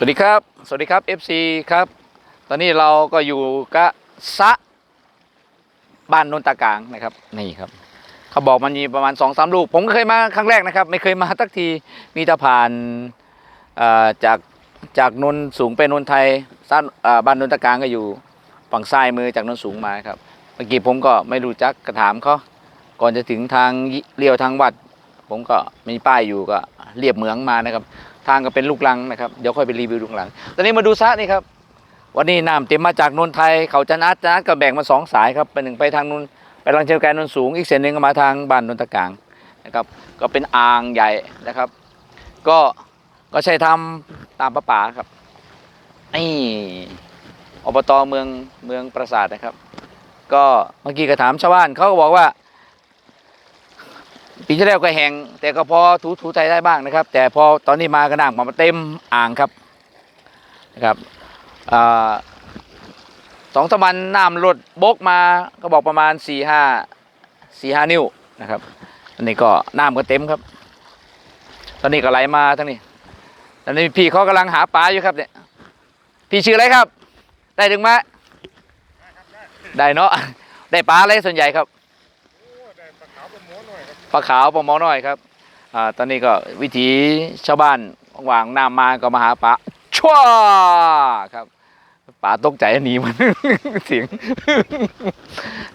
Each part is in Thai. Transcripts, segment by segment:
สวัสดีครับ สวัสดีครับ FC ครับ ตอนนี้เราก็อยู่กะสะบ้านนนตากลางนะครับ นี่ครับ เขาบอกมันมีประมาณ2อสลูก ผมก็เคยมาครั้งแรกนะครับ ไม่เคยมาสักที มีแตะผ่านเอ่อจากจากนนสูงไปนนไทยซ่านเอ่อบ้านนนตากลางก็อยู่ฝั่งซ้ายมือจากนนสูงมาครับ เมื่อกี้ผมก็ไม่รู้จักกระถามเขา ก่อนจะถึงทางเลี้ยวทางวัด ผมก็มีป้ายอยู่ก็เรียบเหมืองมานะครับ ทางก็เป็นลูกลังนะครับเดี๋ยวค่อยไปรีวิวลูกลัง ตอนนี้มาดูซะนี่ครับ วันนี้น้ำเต็มมาจากนนทไทยเขาจะนัดจะนัดก็แบ่งมาสองสายครับไปหนึ่งไปทางนนไปทางเชียงแกนนนสูง อีกเส้นหนึ่งก็มาทางบ้านนนตะกางนะครับ ก็เป็นอ่างใหญ่นะครับ ก็ก็ใช้ทำตามประป่าครับนี่อบตเมืองเมืองปราสาทนะครับ ก็เมื่อกี้ก็ถามชาวบ้านเขาก็บอกว่า ปีที่แล้วก็แห้งแต่ก็พอถูถูไทยได้บ้างนะครับ แต่พอตอนนี้มาก็น้ำมาเต็มอ่างครับนะครับอสองสมวันน้ำลดบกมาก็บอกประมาณสี่ห้าสี่ห้านิ้วนะครับ อันนี้ก็น้ำก็เต็มครับ ตอนนี้ก็ไหลมาทั้งนี้ตอนนี้พี่เขากำลังหาปลาอยู่ครับเนี่ยพี่ชื่ออะไรครับ ได้ถึงไหมได้เนาะได้ปลาอะไรส่วนใหญ่ครับ ปลาขาวปลาหมอน้อยครับอ่าตอนนี้ก็วิถีชาวบ้านวางน้ำมาก็มาหาปลาชั่วครับปลาตกใจหนีมันเสียง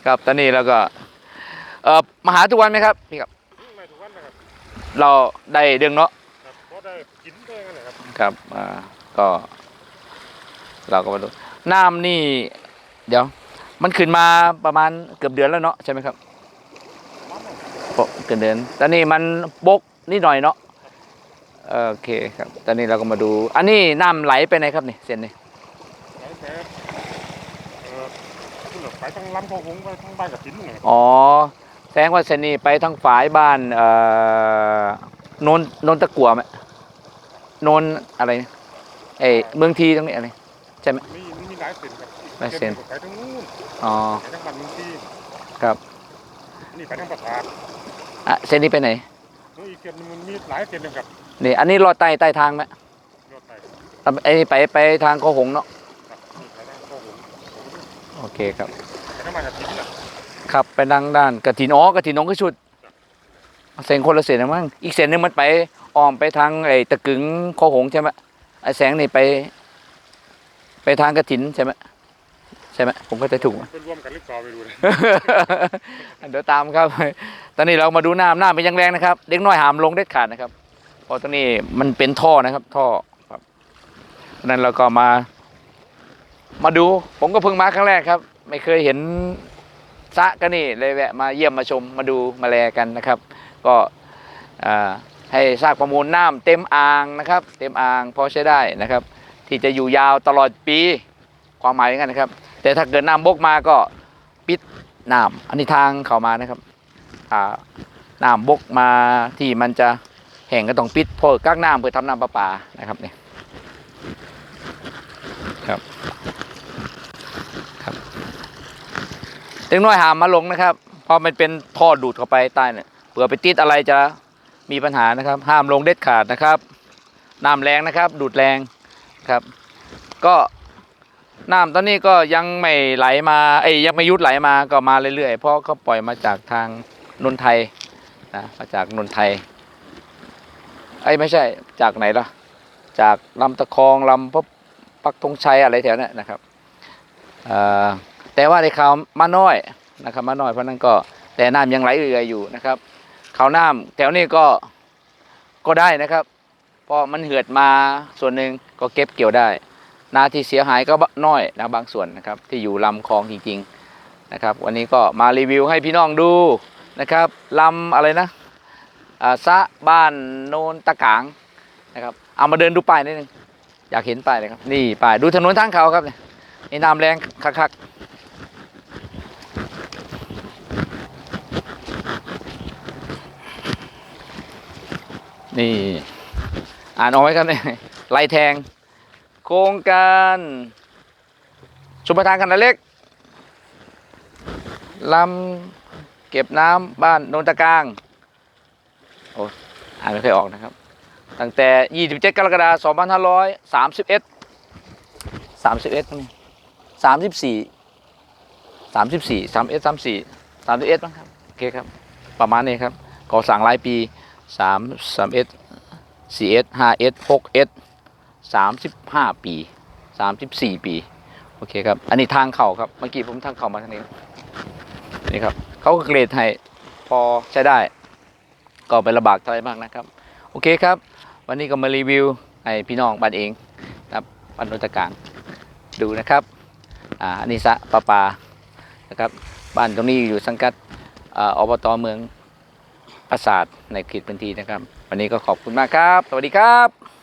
ครับตอนนี้แล้วก็ เอ่อมาหาทุกวันไหมครับพี่ครับ ไม่ทุกวันนะครับเราได้เดืองเนาะครับเพราะได้กินด้วยกันเลยครับครับอ่าก็ เราก็มาดูน้ำนี่ เดี๋ยว มันขึ้นมาประมาณเกือบเดือนแล้วเนาะใช่ไหมครับ โอ้เกินเดือนตอนนี้มันบกนิดหน่อยเนาะโอเคครับ ตอนนี้เราก็มาดู อันนี้น้ำไหลไปไหนครับนี่เส้นนี้ไหนแต่เอ่อคุณเหลือไปทั้งลำโพงไปทั้งบ้านกับกินเลยอ๋อแสดงว่าเส้นนี้ไปทางฝายบ้านเอ่อโนนโนนตะกัวไหมโนนอะไรนะเอ้ยเมืองทีตรงนี้อะไรมีมีมีหลายเส้นครับหลายเส้นไปทั้งนู้นอ๋อไปทั้งบ้านเมืองที่ครับ นี่ไปทั้งประสาทอะเส้นนี้ไปไหนนู้นอีกเส้นหนึงมันมีหลายเส้นเลยครับนี่อันนี้ลอดใต้ใต้ทางไหมยอดไปไอ้นี่ไปไปทางโคหงเนาะครับนี่ไปทั้งโคงโอเคครับ ไปทั้งบ้านกับกินน่ะครับไปทางด้านกระถินอ๋อกระถินน้องก็ชุดเส้นคนละเส้นนะมั้งอีกเส้นหนึงมันไปอ้อมไปทางไอ้ตะกึงโคหงใช่ไหมไอ้แสงนี่ไป ไปทางกระถินใช่ไหม ใช่ไหมผมก็จะถูกไหมเป็นรวมกันหรือเปล่าไม่รู้เลยเดี๋ยวตามครับ ตอนนี้เรามาดูน้ำน้ำเป็นยังแรงนะครับ เด็กน้อยหามลงเด็ดขาดนะครับเพราะตรงนี้มันเป็นท่อนะครับ ท่อครับเพราะฉะนั้นเราก็มา มาดู ผมก็เพิ่งมาครั้งแรกครับ ไม่เคยเห็นสระก็นี่เลยแวะมาเยี่ยมมาชมมาดูมาแลกันนะครับ ก็อ่าให้ทราบประมูลน้ำเต็มอ่างนะครับ เต็มอ่างพอใช้ได้นะครับ ที่จะอยู่ยาวตลอดปีความหมายอย่างนั้นนะครับ แต่ถ้าเกิดน้ำบกมาก็ปิดน้ำอันนี้ทางเข้ามานะครับอ่าน้ำบกมาที่มันจะแห้งก็ต้องปิดเพราะกักน้ำเพื่อทำน้ำประปานะครับเนี่ยครับครับเล็กน้อยหามมาลงนะครับเพราะมันเป็นท่อดูดเข้าไปใต้เนี่ยเผื่อไปติดอะไรจะมีปัญหานะครับ ห้ามลงเด็ดขาดนะครับน้ำแรงนะครับ ดูดแรงครับ ก็ น้ำตอนนี้ก็ยังไม่ไหลมาเอ้ยยังไม่ยุดไหลมาก็มาเรื่อยๆเพราะเขาปล่อยมาจากทางนนทไทยนะมาจากนนทไทยไอ้ไม่ใช่จากไหนล่ะจากลำตะคองลำพบปักธงชัยอะไรแถวเนี้ยนะครับแต่ว่าในข่าวมาน้อยนะครับมาน้อยเพราะนั้นก็แต่น้ำยังไหลเอื่อยๆอยู่นะครับข่าวน้ำแถวนี้ก็ก็ได้นะครับ เพราะมันเหือดมาส่วนหนึ่งก็เก็บเกี่ยวได้ นาที่เสียหายก็น้อยนะบางส่วนนะครับที่อยู่ลำคลองจริงๆนะครับวันนี้ก็มารีวิวให้พี่น้องดูนะครับลำอะไรนะอ่าสะบ้านโนนตะกางนะครับเอามาเดินดูป้ายนิดนึงอยากเห็นป้ายเลยครับนี่ป้ายดูถนนทางเขาครับเนี่ยนี่น้ำแรงคักๆนี่อ่านเอาไว้ครับเนี่ยไล่แทง โครงการชุมประทานขนาดเล็กลำเก็บน้ำบ้านโนนตะกลางโอ้อ่านไม่เคยออกนะครับ ตั้งแต่ 27 กรกฎาคม2531 31นี่34 34 31 34 31มั้งครับโอเคครับ ประมาณนี้ครับก่อสร้างหลายปี 3 31 4 5 6 35 ปี 34 ปี โอเคครับ อันนี้ทางเข่าครับ เมื่อกี้ผมทางเข่ามาทางนี้ นี่ครับ เขาก็เกรดให้พอใช้ได้ ก็ไประบากอะไรมากนะครับ โอเคครับ วันนี้ก็มารีวิวให้พี่น้องบ้านเองนะครับบ้านนนตการดูนะครับ อ่า อันนี้สะประปา นะครับ บ้านตรงนี้อยู่สังกัดอ่าอบตเมืองปราสาทในเขตพื้นที่นะครับ วันนี้ก็ขอบคุณมากครับ สวัสดีครับ